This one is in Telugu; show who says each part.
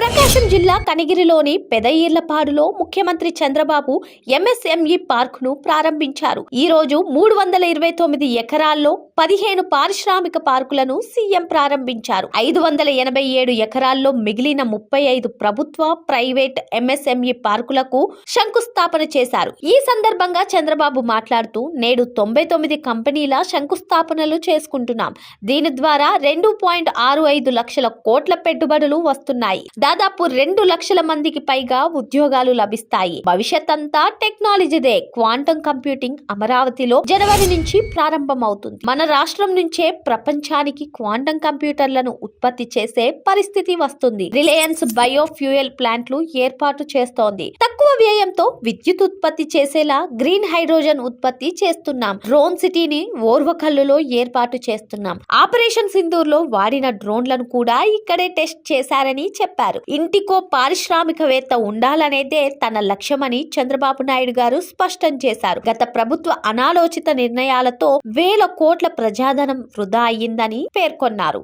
Speaker 1: ప్రకాశం జిల్లా కనిగిరిలోని పెదఈర్లపాడులో ముఖ్యమంత్రి చంద్రబాబు ఎంఎస్ఎంఈ పార్క్ను ప్రారంభించారు. ఈ రోజు మూడు వందల ఇరవై తొమ్మిది ఎకరాల్లో పదిహేను పారిశ్రామిక పార్కులను సీఎం ప్రారంభించారు. ఐదు వందల ఎనభై ఏడు ఎకరాల్లో మిగిలిన ముప్పై ఐదు ప్రభుత్వ ప్రైవేట్ ఎంఎస్ఎంఈ పార్కులకు శంకుస్థాపన చేశారు. ఈ సందర్భంగా చంద్రబాబు మాట్లాడుతూ నేడు తొంభై తొమ్మిది కంపెనీల శంకుస్థాపనలు చేసుకుంటున్నాం. దీని ద్వారా రెండు పాయింట్ ఆరు ఐదు లక్షల కోట్ల పెట్టుబడులు వస్తున్నాయి. దాదాపు రెండు లక్షల మందికి పైగా ఉద్యోగాలు లభిస్తాయి. భవిష్యత్ అంతా టెక్నాలజీదే. క్వాంటం కంప్యూటింగ్ అమరావతిలో జనవరి నుంచి ప్రారంభమవుతుంది. మన రాష్ట్రం నుంచే ప్రపంచానికి క్వాంటం కంప్యూటర్లను ఉత్పత్తి చేసే పరిస్థితి వస్తుంది. రిలయన్స్ బయో ఫ్యూయల్ ప్లాంట్లు ఏర్పాటు చేస్తోంది. వ్యయంతో విద్యుత్ ఉత్పత్తి చేసేలా గ్రీన్ హైడ్రోజన్ ఉత్పత్తి చేస్తున్నాం. డ్రోన్ సిటీని ఓర్వకల్లులో ఏర్పాటు చేస్తున్నాం. ఆపరేషన్ సింధూర్లో వాడిన డ్రోన్లను కూడా ఇక్కడే టెస్ట్ చేశారని చెప్పారు. ఇంటికో పారిశ్రామికవేత్త ఉండాలనేదే తన లక్ష్యమని చంద్రబాబు నాయుడు గారు స్పష్టం చేశారు. గత ప్రభుత్వ అనాలోచిత నిర్ణయాలతో వేల కోట్ల ప్రజాధనం వృధా అయ్యిందని పేర్కొన్నారు.